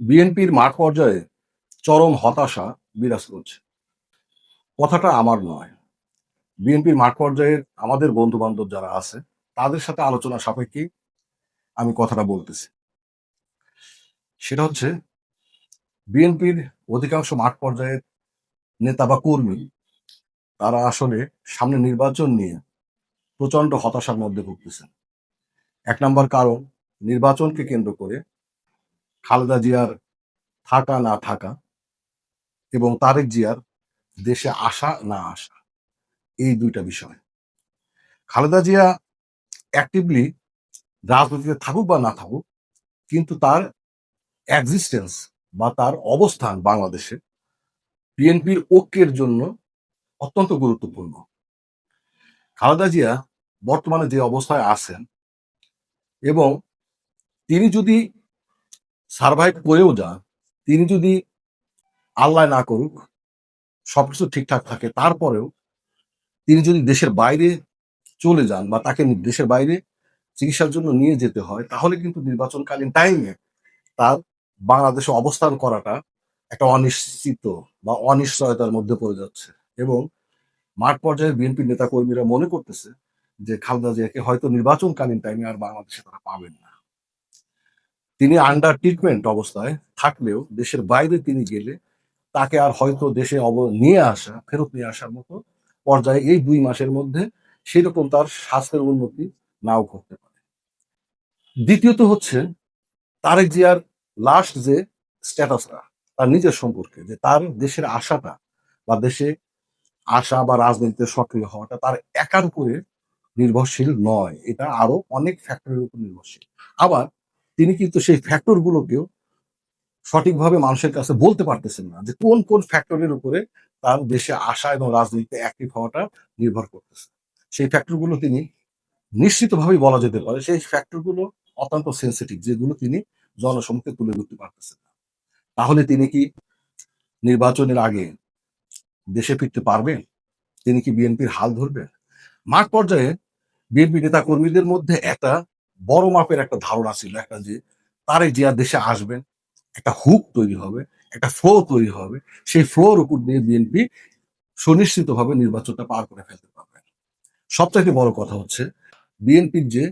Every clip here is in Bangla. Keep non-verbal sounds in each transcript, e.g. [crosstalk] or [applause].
বিএনপির মাঠ পর্যায়ে চরম হতাশা বিরাজ করছে। কথাটা আমার নয়। বিএনপির মাঠ পর্যায়ের আমাদের বন্ধু বান্ধব যারা আছে, তাদের সাথে আলোচনা সাপেক্ষে আমি কথাটা বলতেছি। সেটা হচ্ছে, বিএনপির অধিকাংশ মাঠ পর্যায়ের নেতা বা কর্মী, তারা আসলে সামনে নির্বাচন নিয়ে প্রচণ্ড হতাশার মধ্যে ভুগতেছেন। এক নম্বর কারণ, নির্বাচনকে কেন্দ্র করে খালেদা জিয়ার থাকা না থাকা এবং তারেক জিয়ার দেশে আসা না আসা, এই দুইটা বিষয়। খালেদা জিয়া অ্যাক্টিভলি রাজনীতিতে থাকুক বা না থাকুক, কিন্তু তার এক্সিস্টেন্স বা তার অবস্থান বাংলাদেশে বিএনপির ঐক্যের জন্য অত্যন্ত গুরুত্বপূর্ণ। খালেদা জিয়া বর্তমানে যে অবস্থায় আছেন এবং তিনি যদি সার্ভাইভ করেও যান তিনি যদি আল্লাহ না করুক, সবকিছু ঠিকঠাক থাকে, তারপরেও তিনি যদি দেশের বাইরে চলে যান বা তাকে দেশের বাইরে চিকিৎসার জন্য নিয়ে যেতে হয়, তাহলে কিন্তু নির্বাচনকালীন টাইমে তার বাংলাদেশে অবস্থান করাটা একটা অনিশ্চিত বা অনিশ্চয়তার মধ্যে পড়ে যাচ্ছে। এবং মাঠ পর্যায়ে বিএনপি নেতা কর্মীরা মনে করতেছে যে খালেদা জিয়াকে হয়তো নির্বাচনকালীন টাইমে আর বাংলাদেশে তারা পাবেন না। তিনি আন্ডার ট্রিটমেন্ট অবস্থায় থাকলেও দেশের বাইরে তিনি গেলে তাকে আর হয়তো দেশে অব- নিয়ে আসা, ফেরত নিয়ে আসার মতো পর্যায়ে এই দুই মাসের মধ্যে সেরকম তার স্বাস্থ্যের উন্নতি নাও করতে পারে। দ্বিতীয়ত হচ্ছে তারেক জিয়ার লাস্ট যে স্ট্যাটাসটা তার নিজের সম্পর্কে, যে তার দেশের আশাটা বা দেশে আশা বা রাজনীতিতে সক্রিয় হওয়াটা তার একার উপরে নির্ভরশীল নয়। এটা আরও অনেক ফ্যাক্টরের উপর নির্ভরশীল। আবার তিনি কিন্তু সেই ফ্যাক্টর গুলোকেও সঠিকভাবে মানুষের কাছে বলতে পারতেছেন না যে কোন কোন ফ্যাক্টরের উপরে তার দেশে আসা এবং রাজনীতিতে অ্যাক্টিভ হওয়াটা নির্ভর করতেছে। সেই ফ্যাক্টরগুলো তিনি নিশ্চিতভাবেই বলা যেতে পারে, সেই ফ্যাক্টরগুলো অত্যন্ত সেন্সিটিভ যেগুলো তিনি জনসম্মুখে তুলে ধরতে পারতেছেন না। তাহলে তিনি কি নির্বাচনের আগে দেশে ফিরতে পারবেন? তিনি কি বিএনপির হাল ধরবেন? মাঠ পর্যায়ে বিএনপি নেতা কর্মীদের মধ্যে একটা বড় মাপের একটা ধারণা ছিল একটা যে তারে জিয়া দেশে আসবেন, একটা হুক তৈরি হবে, একটা ফ্লো তৈরি হবে, সেই ফ্লোর উপর দিয়ে বিএনপি সুনিশ্চিতভাবে নির্বাচনটা পার করে ফেলতে পারবে। সবচাইতে বড় কথা হচ্ছে বিএনপির যে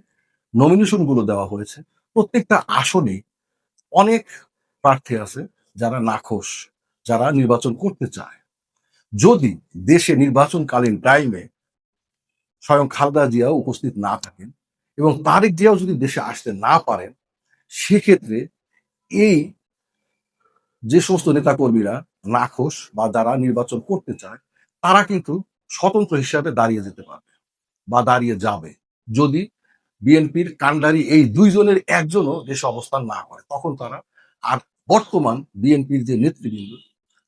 নমিনেশনগুলো দেওয়া হয়েছে, প্রত্যেকটা আসনে অনেক প্রার্থী আছে যারা নাখোশ, যারা নির্বাচন করতে চায়। যদি দেশে নির্বাচনকালীন টাইমে স্বয়ং খালদা জিয়াও উপস্থিত না থাকেন এবং তারেক জিয়াও যদি দেশে আসতে না পারেন, সেক্ষেত্রে এই যে সমস্ত নেতাকর্মীরা নাখোশ বা যারা নির্বাচন করতে চায়, তারা কিন্তু স্বতন্ত্র হিসাবে দাঁড়িয়ে যেতে পারবে বা দাঁড়িয়ে যাবে। যদি বিএনপির কান্ডারি এই দুইজনের একজনও দেশে অবস্থান না করে, তখন তারা আর বর্তমান বিএনপির যে নেতৃবৃন্দ,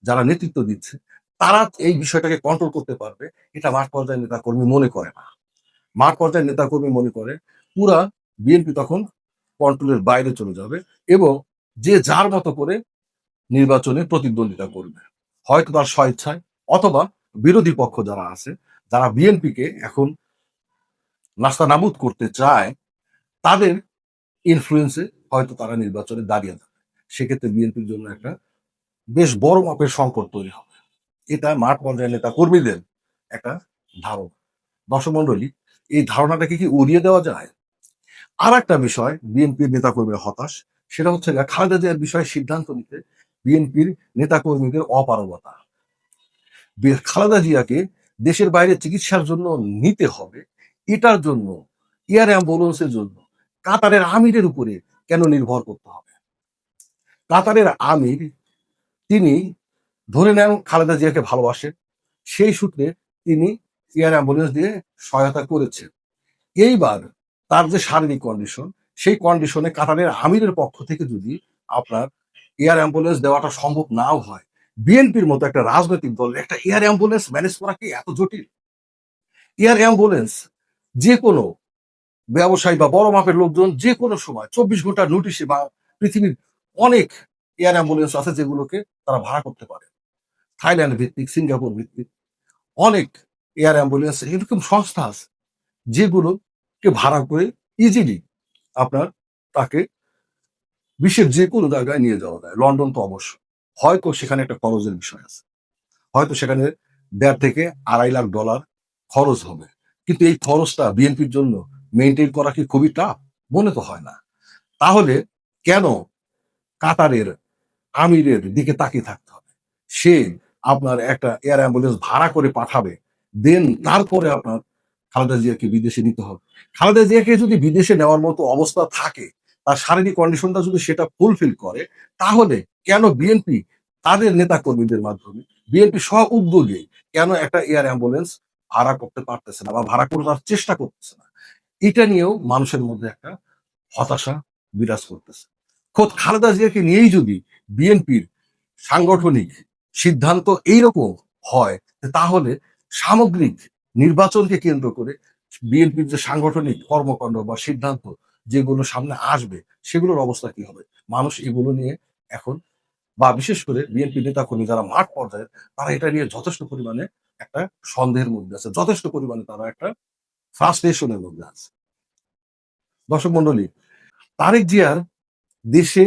যারা নেতৃত্ব দিচ্ছে, তারা এই বিষয়টাকে কন্ট্রোল করতে পারবে। এটা মাঠ পর্যায়ের নেতাকর্মী মনে করে না। মাঠ পর্যায়ের নেতাকর্মী মনে করে, পুরা বিএনপি তখন কন্ট্রোলের বাইরে চলে যাবে এবং যে যার মতো করে নির্বাচনে প্রতিদ্বন্দ্বিতা করবে। হয়তো তার স্বেচ্ছায় অথবা বিরোধী পক্ষ যারা আছে, যারা বিএনপিকে এখন নাস্তা নাবুদ করতে চায়, তাদের ইনফ্লুয়েন্সে হয়তো তারা নির্বাচনে দাঁড়িয়ে যাবে। সেক্ষেত্রে বিএনপির জন্য একটা বেশ বড় মাপের সংকট তৈরি হবে। এটা মাঠ পর্যায়ের নেতা কর্মীদের একটা ধারণা। দর্শক এই ধারণাটাকে কি উড়িয়ে দেওয়া যায়? আর একটা বিষয়, বিএনপির নেতা কর্মীর হতাশ, সেটা হচ্ছে খালেদা জিয়ার বিষয়ে সিদ্ধান্ত নিতে বিএনপির নেতা কর্মীদের অপারগতা খালেদা জিয়াকে দেশের বাইরে চিকিৎসার জন্য নিতে হবে, এটার জন্য, এয়ার অ্যাম্বুলেন্সের জন্য কাতারের আমিরের উপরে কেন নির্ভর করতে হবে? কাতারের আমির, তিনি ধরে নেন খালেদা জিয়াকে ভালোবাসেন সেই সূত্রে তিনি এয়ার অ্যাম্বুলেন্স দিয়ে সহায়তা করেছে। এইবার তার যে শারীরিক কন্ডিশন সেই কন্ডিশনে কাতারের আমিরের পক্ষ থেকে যদি আপনার এয়ার অ্যাম্বুলেন্স দেওয়াটা সম্ভব নাও হয়, বিএনপির মতো একটা রাজনৈতিক দল, একটা এয়ার অ্যাম্বুলেন্স ম্যানেজ করা কি এত জটিল? এয়ার অ্যাম্বুলেন্স যে কোনো ব্যবসায়ী বা বড় মাপের লোকজন যে কোনো সময় চব্বিশ ঘণ্টার নোটিশে বা পৃথিবীর অনেক এয়ার অ্যাম্বুলেন্স আছে যেগুলোকে তারা ভাড়া করতে পারে। থাইল্যান্ড ভিত্তিক, সিঙ্গাপুর ভিত্তিক, অনেক এয়ার অ্যাম্বুলেন্স, এরকম সংস্থা আছে যেগুলোকে ভাড়া করে ইজিলি আপনার তাকে বিশ্বের যে কোনো জায়গায় নিয়ে যাওয়া যায়। লন্ডন তো অবশ্য। হয়তো সেখানে একটা খরচের বিষয় আছে। হয়তো সেখানে দেড় থেকে আড়াই লাখ ডলার খরচ হবে। কিন্তু এই খরচটা বিএনপির জন্য মেনটেন করা কি খুবই টাফ মনে তো হয় না। তাহলে কেন কাতারের আমিরের দিকে তাকিয়ে থাকতে হবে? সে আপনার একটা এয়ার অ্যাম্বুলেন্স ভাড়া করে পাঠাবে দেন তারপরে আপনার খালেদা জিয়াকে বিদেশে নিতে হবে। খালেদা জিয়াকে যদি বিদেশে নেওয়ার মতো অবস্থা থাকে, তার শারীরিক কন্ডিশনটা যদি সেটা ফুলফিল করে, তাহলে কেন বিএনপি তাদের নেতা কর্মীদের মাধ্যমে বিএনপি স্ব উদ্যোগে কেন একটা এয়ার অ্যাম্বুলেন্স ভাড়া করতে পারতেছে না বা ভাড়া করার চেষ্টা করতেছে না? এটা নিয়েও মানুষের মধ্যে একটা হতাশা বিরাজ করতেছে। খোদ খালেদা জিয়াকে নিয়েই যদি বিএনপির সাংগঠনিক সিদ্ধান্ত এইরকম হয়, তাহলে সামগ্রিক নির্বাচনকে কেন্দ্র করে বিএনপির যে সাংগঠনিক কর্মকাণ্ড বা সিদ্ধান্ত যেগুলো সামনে আসবে, সেগুলোর অবস্থা কি হবে? মানুষ এগুলো নিয়ে এখন বা বিশেষ করে বিএনপি নেতাকর্মী যারা মাঠ পর্যায়ে তারা এটা নিয়ে যথেষ্ট পরিমাণে একটা সন্দেহের মধ্যে আছে। যথেষ্ট পরিমাণে তারা একটা ফ্রাস্ট্রেশনের মধ্যে আছে। দর্শক মন্ডলী তারেক জিয়ার দেশে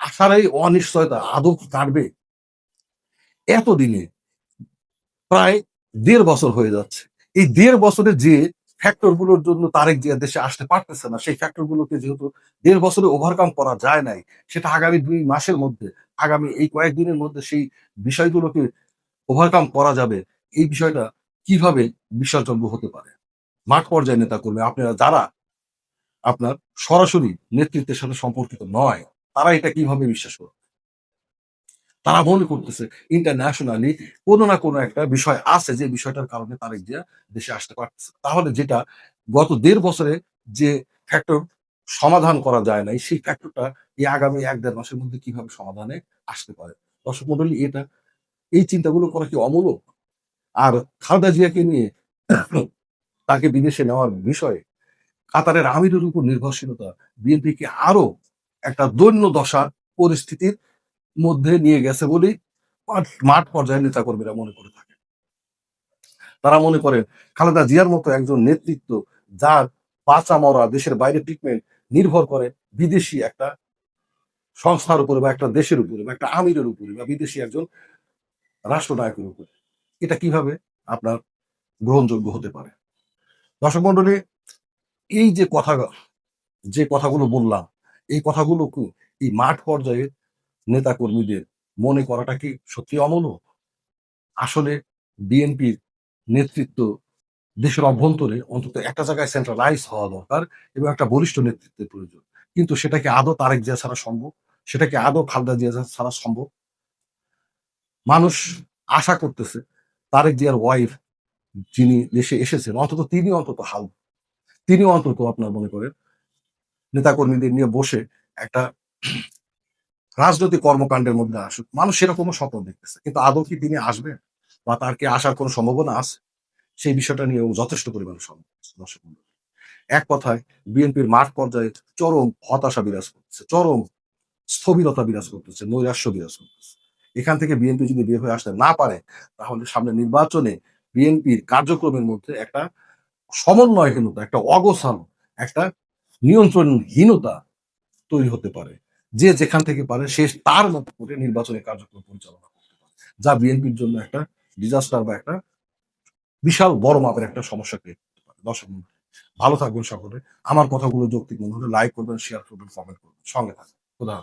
আসারাই অনিশ্চয়তা আদৌ কাটবে? এতদিনে প্রায় দেড় বছর হয়ে যাচ্ছে। এই দেড় বছরে যে ফ্যাক্টরগুলোর জন্য তারেক জিয়া দেশে আসতে পারতেছে না, সেই ফ্যাক্টর গুলোকে যেহেতু দেড় বছরে ওভারকাম করা যায় নাই, সেটা আগামী দুই মাসের মধ্যে, আগামী এই কয়েকদিনের মধ্যে সেই বিষয়গুলোকে ওভারকাম করা যাবে। এই বিষয়টা কীভাবে বিশ্বাসযোগ্য হতে পারে? মাঠ পর্যায়ে নেতা করবে আপনারা যারা আপনার সরাসরি নেতৃত্বের সাথে সম্পর্কিত নয়, তারা এটা কীভাবে বিশ্বাস করবে? তারা মনে করতেছে ইন্টারন্যাশনালি কোনো না কোনো একটা বিষয় আছে, যে বিষয়টার কারণে তারেক জিয়া দেশে আসতে পারতেছে। তাহলে যেটা গত দেড় বছরে যে ফ্যাক্টর সমাধান করা যায় নাই, সেই ফ্যাক্টরটা এই আগামী এক দেড় মাসের মধ্যে কীভাবে সমাধানে আসতে পারে? দর্শক মন্ডলী, এটা, এই চিন্তাগুলো করা কি অমূলক? আর খালেদা জিয়াকে নিয়ে [coughs] তাকে বিদেশে নেওয়ার বিষয়ে কাতারের আমিরের উপর নির্ভরশীলতা বিএনপিকে আরও একটা দৈন্য দশা পরিস্থিতির মধ্যে নিয়ে গেছে বলেই মাঠ- পর্যায়ে নেতা কর্মীরা মনে করে থাকে তারা মনে করেন খালেদা জিয়ার মতো একজন নেতৃত্ব যার বাঁচা মরা দেশের বাইরে ট্রিটমেন্ট নির্ভর করে বিদেশি একটা সংস্থার উপরে বা একটা দেশের উপরে বা একটা আমিরের উপরে বা বিদেশি একজন রাষ্ট্রনায়কের উপরে। এটা কীভাবে? আপনার গ্রহণযোগ্য হতে পারে। দর্শক মন্ডলী এই যে কথা, যে কথাগুলো বললাম, এই কথাগুলো এই মাঠ পর্যায়ে নেতা কর্মীদের মনে করাটা কি সত্যি অমূলক আসলে বিএনপির নেতৃত্ব দেশের অভ্যন্তরে অন্তত একটা জায়গায় সেন্ট্রালাইজ হওয়া দরকার এবং একটা বলিষ্ঠ নেতৃত্বের প্রয়োজন। কিন্তু সেটাকে আদৌ তারেক জিয়া ছাড়া সম্ভব? সেটাকে আদৌ খালদা জিয়া ছাড়া সম্ভব? মানুষ আশা করতেছে তারেক জিয়ার ওয়াইফ যিনি দেশে এসেছেন, অন্তত তিনি অন্তত হাল, তিনি অন্তত আপনার মনে করেন, নেতাকর্মীদের নিয়ে বসে একটা রাজনৈতিক কর্মকাণ্ডের মধ্যে আসুক, মানুষ সেরকমও স্বপ্ন দেখতেছে। কিন্তু আদৌ কি তিনি আসবেন বা তার কি আসার কোনো সম্ভাবনা আছে? সেই বিষয়টা নিয়েও যথেষ্ট পরিমাণে দর্শক এক কথায়, বিএনপির মাঠ পর্যায়ে চরম হতাশা বিরাজ করতেছে, চরম স্থবিরতা বিরাজ করতেছে, নৈরাশ্য বিরাজ করতেছে। এখান থেকে বিএনপি যদি বের হয়ে আসতে না পারে, তাহলে সামনে নির্বাচনে বিএনপির কার্যক্রমের মধ্যে একটা সমন্বয়হীনতা, একটা অগোছালো, একটা নিয়ন্ত্রণহীনতা তৈরি হতে পারে। যে যেখান থেকে পারে সে তার মতো করে নির্বাচনী কার্যক্রম পরিচালনা করতে পারে। যা বিএনপির জন্য একটা ডিজাস্টার বা একটা বিশাল বড় মাপের একটা সমস্যা ক্রিয়েট করতে পারে। দর্শক ভালো থাকবেন সকলে। আমার কথাগুলো যৌক্তিক মনে হলে লাইক করবেন শেয়ার করবেন কমেন্ট করবেন। সঙ্গে থাকবেন খুদা